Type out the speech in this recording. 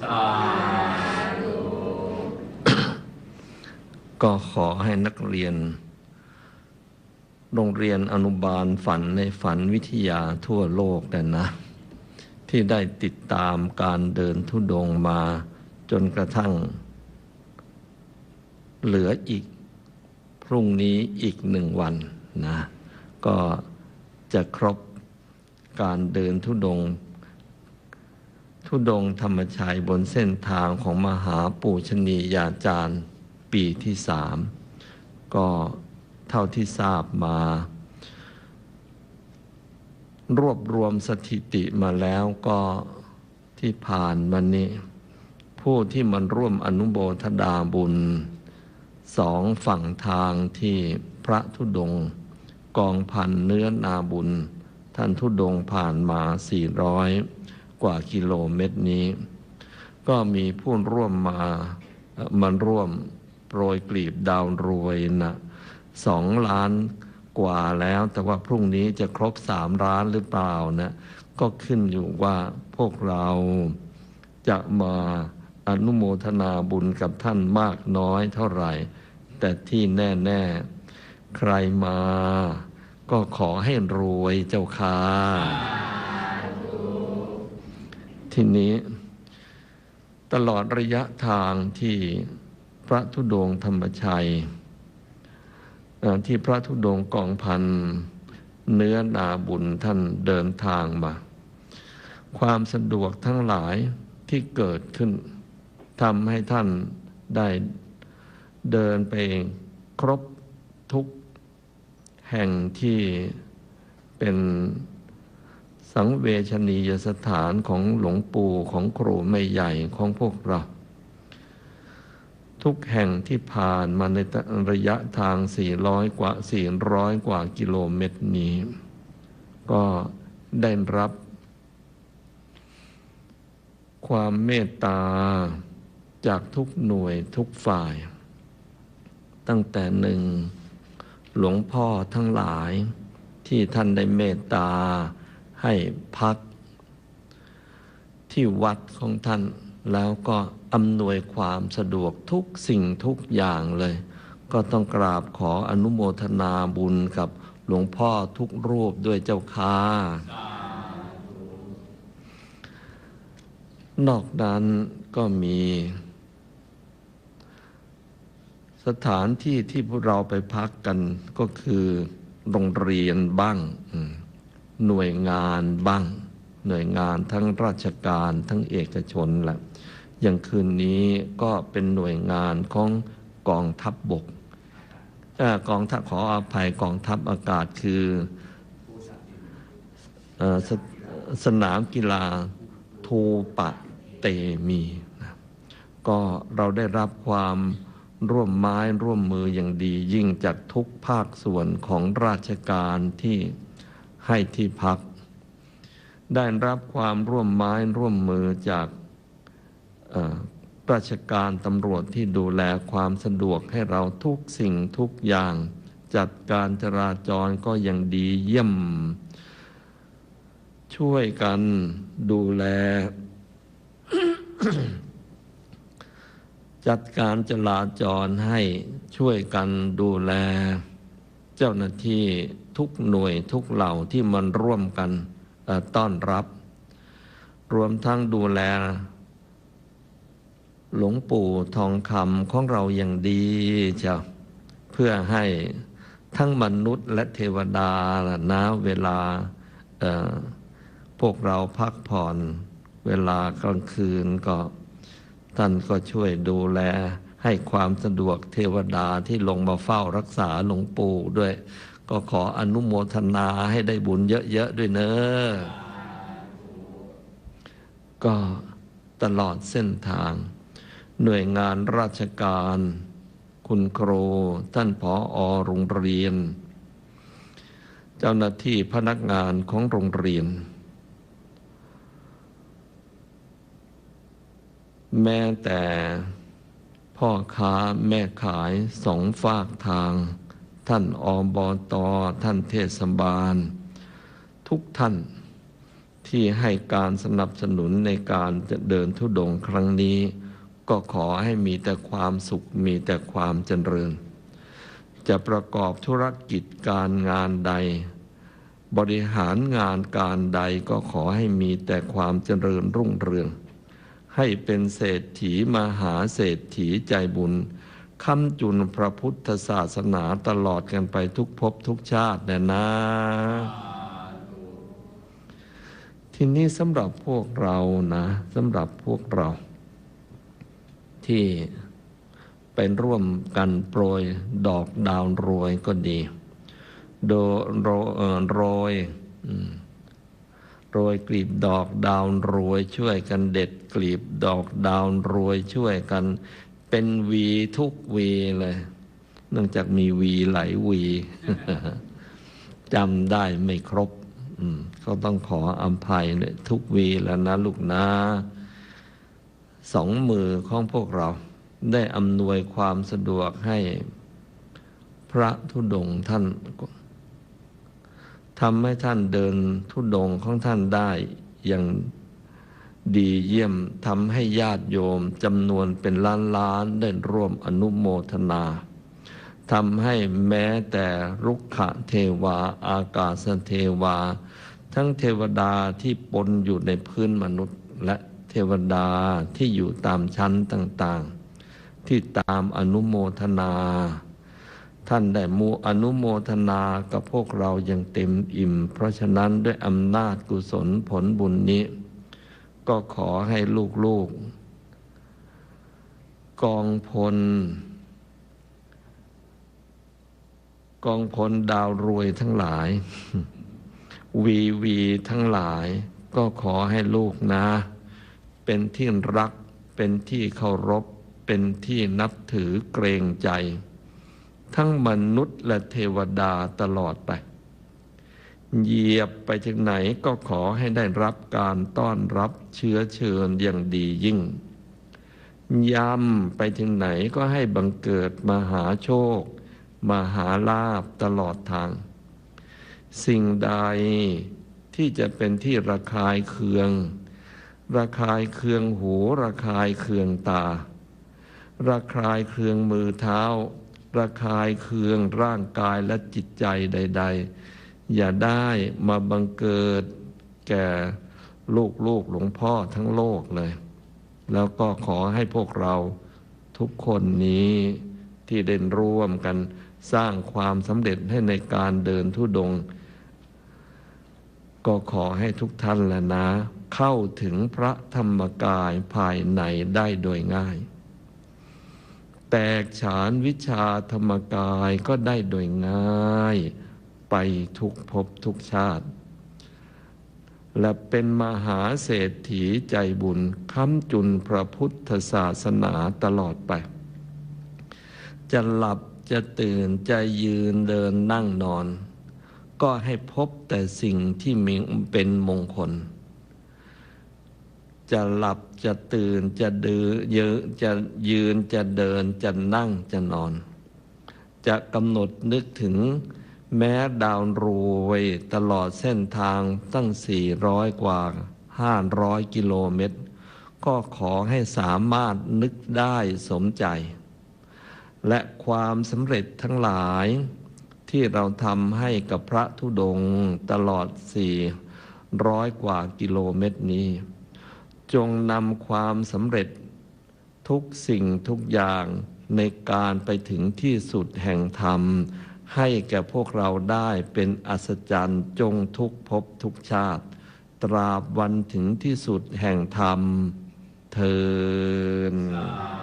สาธุก็ขอให้นักเรียน โรงเรียนอนุบาลฝันในฝันวิทยาทั่วโลกแต่นนะ ที่ได้ติดตามการเดินทุดงมาจนกระทั่ง เหลืออีกพรุ่งนี้อีกหนึ่งวันนะ ก็จะครบการเดินทุดง ทุดงธรรมชัยบนเส้นทางของมหาปูชนียาจารย์ปีที่สามก็เท่าที่ทราบมา รวบรวมสถิติมาแล้วก็ที่ผ่านมานี้ ผู้ที่มันร่วมอนุโบทดาบุญสองฝั่งทางที่พระธุดง กองพันเนื้อนาบุญ ท่านธุดงผ่านมา400 กว่ากิโลเมตรนี้ ก็มีผู้ร่วมมามันร่วมโปรยกลีบดาวรวยนะสองล้านกว่าแล้ว แต่ว่าพรุ่งนี้จะครบสามล้านหรือเปล่านะก็ขึ้นอยู่ว่าพวกเราจะมาอนุโมทนาบุญกับท่านมากน้อยเท่าไหร่ แต่ที่แน่ๆ ใครมาก็ขอให้รวยเจ้าค่ะ ทีนี้ ตลอดระยะทางที่พระธุดงค์ธรรมชัย ที่พระธุดงค์กองพันเนื้อนาบุญท่านเดินทางมา ความสะดวกทั้งหลายที่เกิดขึ้นทำให้ท่านได้เดินไปครบทุกแห่งที่เป็น สังเวชนียสถานของหลวงปู่ของครูไม่ใหญ่ของพวกเรา ทุกแห่งที่ผ่านมาในระยะทาง 400 กว่า 400 กว่ากิโลเมตรนี้ ก็ได้รับ ความเมตตาจากทุกหน่วยทุกฝ่าย ตั้งแต่หนึ่ง หลวงพ่อทั้งหลายที่ท่านได้เมตตา ให้พัก ที่วัดของท่านแล้วก็อำนวยความสะดวกทุกสิ่งทุกอย่างเลย ก็ต้องกราบขออนุโมทนาบุญกับหลวงพ่อทุกรูปด้วยเจ้าค่านอกนั้นก็มี สถานที่ที่พวกเราไปพักกันก็คือโรงเรียนบ้างอืม หน่วยงานบ้าง หน่วยงานทั้งราชการทั้งเอกชนแหละอย่างคืนนี้ก็เป็นหน่วยงานของกองทัพบบกอกองทัพขออภัยกองทัพอากาศคือเอ่อสสนามกีฬาทูปะเตมีนะก็เราได้รับความร่วมไม้ร่วมมืออย่างดียิ่งจากทุกภาคส่วนของราชการที่ ให้ที่พัก ได้รับความร่วมไม้ร่วมมือจากราชการตำรวจที่ดูแลความสะดวกให้เราทุกสิ่งทุกอย่าง จัดการจราจรก็ยังดีเยี่ยม ช่วยกันดูแล จัดการจราจรให้ช่วยกันดูแล เจ้าหน้าที่ทุกหน่วยทุกเหล่าที่มันร่วมกันต้อนรับ รวมทั้งดูแล หลวงปู่ทองคำของเราอย่างดีเจ้าเพื่อให้ทั้งมนุษย์และเทวดานะเวลาพวกเราพักผ่อนเวลากลางคืนก็ท่านก็ช่วยดูแล ให้ความสะดวกเทวดาที่ลงมาเฝ้ารักษาหลวงปู่ด้วย ก็ขออนุโมทนาให้ได้บุญเยอะ ๆ ด้วยเนอะก็ตลอดเส้นทาง หน่วยงานราชการ คุณครูท่านผออโรงเรียน เจ้าหน้าที่พนักงานของโรงเรียน แม้แต่ พ่อค้าแม่ขายสองฝากทาง ท่านอบอตอท่านเทศบาล ทุกท่านที่ให้การสนับสนุนในการจะเดินทุดงค์ครั้งนี้ ก็ขอให้มีแต่ความสุขมีแต่ความเจริญ จะประกอบธุรกิจการงานใด บริหารงานการใดก็ขอให้มีแต่ความเจริญรุ่งเรือง ให้เป็นเศรษฐีมหาเศรษฐีใจบุญค้ำจุนพระพุทธศาสนาตลอดกันไปทุกภพทุกชาตินะนะ ทีนี้สำหรับพวกเรานะสำหรับพวกเรา ที่เป็นร่วมกันโปรยดอกดาวโรยก็ดี โดโรเอ่อโรย โรยกลีบดอกดาวโรยช่วยกันเด็ดกลีบดอกดาวโรยช่วยกัน เป็นวีทุกวีเลย เนื่องจากมีวีหลายวีจำได้ไม่ครบก็ต้องขออภัยเลยทุกวีแล้วนะลูกนะสองมือของพวกเรา ได้อำนวยความสะดวกให้พระธุดงค์ท่าน ทำให้ท่านเดินธุดงของท่านได้อย่างดีเยี่ยมทำให้ญาติโยมจำนวนเป็นล้านล้านๆได้ร่วมอนุโมทนาทำให้แม้แต่รุกขะเทวา อากาศเทวา ทั้งเทวดาที่ปนอยู่ในพื้นมนุษย์ และเทวดาที่อยู่ตามชั้นต่างๆ ที่ตามอนุโมทนา ท่านได้มูอนุโมทนากับพวกเราอย่างเต็มอิ่ม เพราะฉะนั้นด้วยอำนาจกุศลผลบุญนี้ ก็ขอให้ลูกๆ กองพล กองพลดาวรวยทั้งหลาย วีวีทั้งหลาย ก็ขอให้ลูกนะ เป็นที่รัก เป็นที่เคารพ เป็นที่นับถือเกรงใจ ทั้งมนุษย์และเทวดาตลอดไปเหยียบไปถึงไหนก็ขอให้ได้รับการต้อนรับเชื้อเชิญอย่างดียิ่งย้ำไปถึงไหนก็ให้บังเกิดมหาโชค มหาลาภตลอดทาง สิ่งใดที่จะเป็นที่ระคายเคือง ระคายเคืองหู ระคายเคืองตา ระคายเคืองมือเท้า ระคายเคืองร่างกายและจิตใจใด ๆ อย่าได้มาบังเกิดแก่ลูกลูกหลวงพ่อทั้งโลกเลย แล้วก็ขอให้พวกเราทุกคนนี้ที่ได้ร่วมกันสร้างความสำเร็จให้ในการเดินทุดง ก็ขอให้ทุกท่านแหละนะ เข้าถึงพระธรรมกายภายในได้โดยง่าย แตกฉานวิชาธรรมกายก็ได้โดยง่ายไปทุกภพทุกชาติ และเป็นมหาเศรษฐีใจบุญค้ำจุนพระพุทธศาสนาตลอดไป จะหลับจะตื่นจะยืนเดินนั่งนอน ก็ให้พบแต่สิ่งที่มีเป็นมงคล จะหลับจะตื่นจะดือยืจะยืนจะเดินจะนั่งจะนอน จะกำหนดนึกถึงแม้ดาวรวยตลอดเส้นทางตั้ง 400 กว่า 500 กิโลเมตร ก็ขอให้สามารถนึกได้สมใจ และความสำเร็จทั้งหลายที่เราทำให้กับพระธุดงตลอด 400 กว่ากิโลเมตรนี้ จงนำความสำเร็จ ทุกสิ่งทุกอย่างในการไปถึงที่สุดแห่งธรรม ให้แก่พวกเราได้เป็นอัศจรรย์จงทุกภพทุกชาติ ตราบวันถึงที่สุดแห่งธรรมเธอ